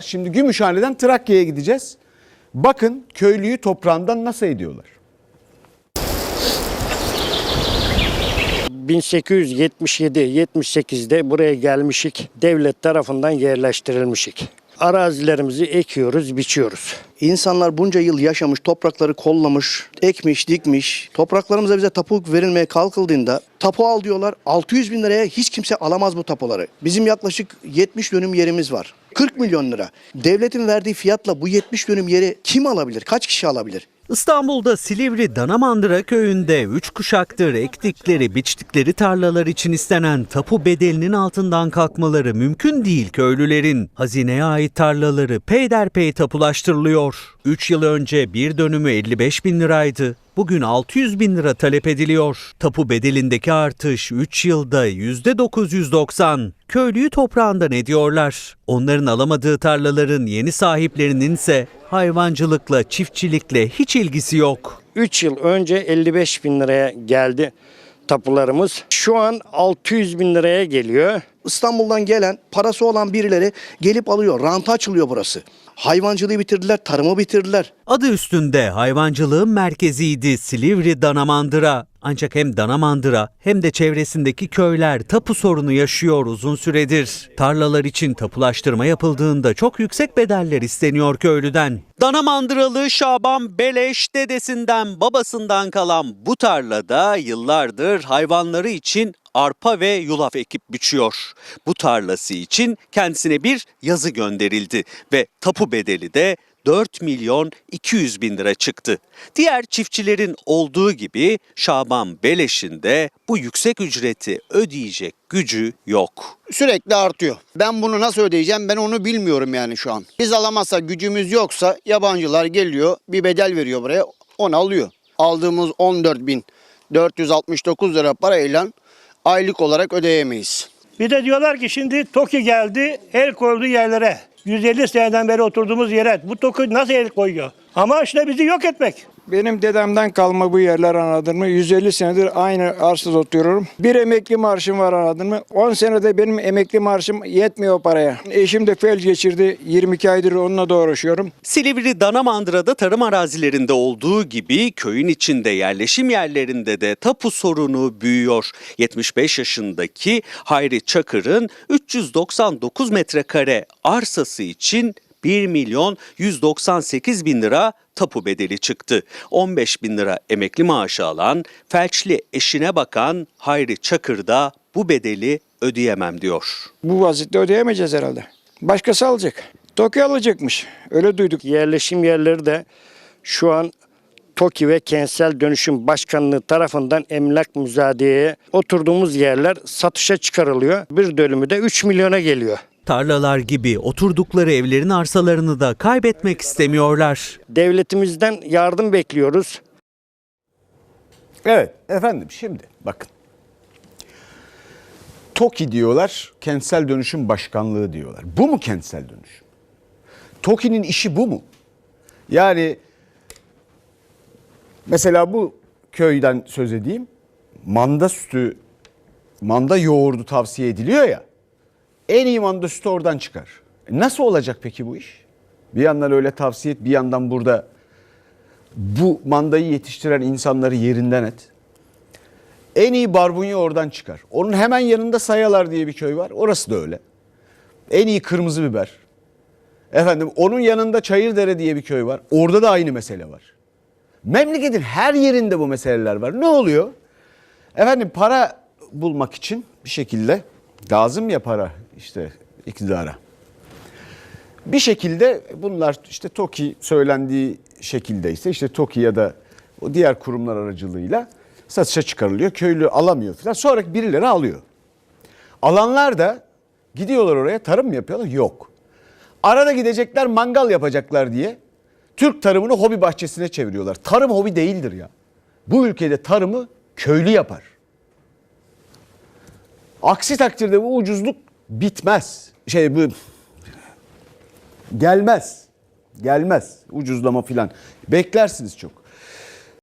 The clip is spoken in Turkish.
Şimdi Gümüşhane'den Trakya'ya gideceğiz. Bakın köylüyü toprağından nasıl ediyorlar. 1877-78'de buraya gelmişik. Devlet tarafından yerleştirilmişik. Arazilerimizi ekiyoruz, biçiyoruz. İnsanlar bunca yıl yaşamış, toprakları kollamış, ekmiş, dikmiş. Topraklarımıza bize tapu verilmeye kalkıldığında tapu al diyorlar. 600 bin liraya hiç kimse alamaz bu tapuları. Bizim yaklaşık 70 dönüm yerimiz var. 40 milyon lira. Devletin verdiği fiyatla bu 70 dönüm yeri kim alabilir? Kaç kişi alabilir? İstanbul'da Silivri Danamandıra köyünde 3 kuşaktır ektikleri, biçtikleri tarlalar için istenen tapu bedelinin altından kalkmaları mümkün değil köylülerin. Hazineye ait tarlaları peyderpey tapulaştırılıyor. 3 yıl önce bir dönümü 55 bin liraydı. Bugün 600 bin lira talep ediliyor. Tapu bedelindeki artış 3 yılda %990. Köylüyü toprağından ediyorlar. Onların alamadığı tarlaların yeni sahiplerinin ise hayvancılıkla, çiftçilikle hiç ilgisi yok. 3 yıl önce 55 bin liraya geldi tapularımız. Şu an 600 bin liraya geliyor. İstanbul'dan gelen parası olan birileri gelip alıyor. Ranta açılıyor burası. Hayvancılığı bitirdiler, tarımı bitirdiler. Adı üstünde hayvancılığın merkeziydi Silivri Danamandıra. Ancak hem Danamandıra hem de çevresindeki köyler tapu sorunu yaşıyor uzun süredir. Tarlalar için tapulaştırma yapıldığında çok yüksek bedeller isteniyor köylüden. Danamandıralı Şaban Beleş dedesinden babasından kalan bu tarlada yıllardır hayvanları için arpa ve yulaf ekip biçiyor. Bu tarlası için kendisine bir yazı gönderildi ve tapu bedeli de 4 milyon 200 bin lira çıktı. Diğer çiftçilerin olduğu gibi Şaban Beleş'in de bu yüksek ücreti ödeyecek gücü yok. sürekli artıyor. Ben bunu nasıl ödeyeceğim ben onu bilmiyorum yani şu an. Biz alamazsak gücümüz yoksa yabancılar geliyor bir bedel veriyor buraya onu alıyor. Aldığımız 14.469 lira parayla aylık olarak ödeyemeyiz. Bir de diyorlar ki şimdi TOKİ geldi el koyduğu yerlere. 150 seneden beri oturduğumuz yere bu TOKİ nasıl el koyuyor? Ama işte bizi yok etmek. Benim dedemden kalma bu yerler anladın mı? 150 senedir aynı arsada oturuyorum. Bir emekli maaşım var anladın mı? 10 senede benim emekli maaşım yetmiyor paraya. Eşim de felç geçirdi. 22 aydır onunla da uğraşıyorum. Silivri Danamandıra'da tarım arazilerinde olduğu gibi köyün içinde yerleşim yerlerinde de tapu sorunu büyüyor. 75 yaşındaki Hayri Çakır'ın 399 metrekare arsası için 1 milyon 198 bin lira tapu bedeli çıktı. 15 bin lira emekli maaşı alan, felçli eşine bakan Hayri Çakır da bu bedeli ödeyemem diyor. Bu vazitte ödeyemeyeceğiz herhalde. Başkası alacak. Tokyo alacakmış. Öyle duyduk. Yerleşim yerleri de şu an TOKİ ve Kentsel Dönüşüm Başkanlığı tarafından emlak müzadeye oturduğumuz yerler satışa çıkarılıyor. Bir dönümü de 3 milyona geliyor. Tarlalar gibi oturdukları evlerin arsalarını da kaybetmek istemiyorlar. Devletimizden yardım bekliyoruz. Evet efendim şimdi bakın. TOKİ diyorlar, kentsel dönüşüm başkanlığı diyorlar. Bu mu kentsel dönüşüm? TOKİ'nin işi bu mu? Yani mesela bu köyden söz edeyim. Manda sütü, manda yoğurdu tavsiye ediliyor ya. En iyi manda sütü oradan çıkar. Nasıl olacak peki bu iş? Bir yandan öyle tavsiye et, bir yandan burada bu mandayı yetiştiren insanları yerinden et. En iyi barbunya oradan çıkar. Onun hemen yanında Sayalar diye bir köy var. Orası da öyle. En iyi kırmızı biber. Efendim onun yanında Çayırdere diye bir köy var. Orada da aynı mesele var. Memleketin her yerinde bu meseleler var. Ne oluyor? Efendim para bulmak için bir şekilde lazım ya para işte iktidara. Bir şekilde bunlar işte TOKİ söylendiği şekildeyse işte TOKİ ya da o diğer kurumlar aracılığıyla satışa çıkarılıyor. Köylü alamıyor falan. Sonra birileri alıyor. Alanlar da gidiyorlar oraya tarım mı yapıyorlar? Yok. Arada gidecekler mangal yapacaklar diye Türk tarımını hobi bahçesine çeviriyorlar. Tarım hobi değildir ya. Bu ülkede tarımı köylü yapar. Aksi takdirde bu ucuzluk bitmez. Şey bu gelmez. Gelmez. Ucuzlama filan. Beklersiniz çok.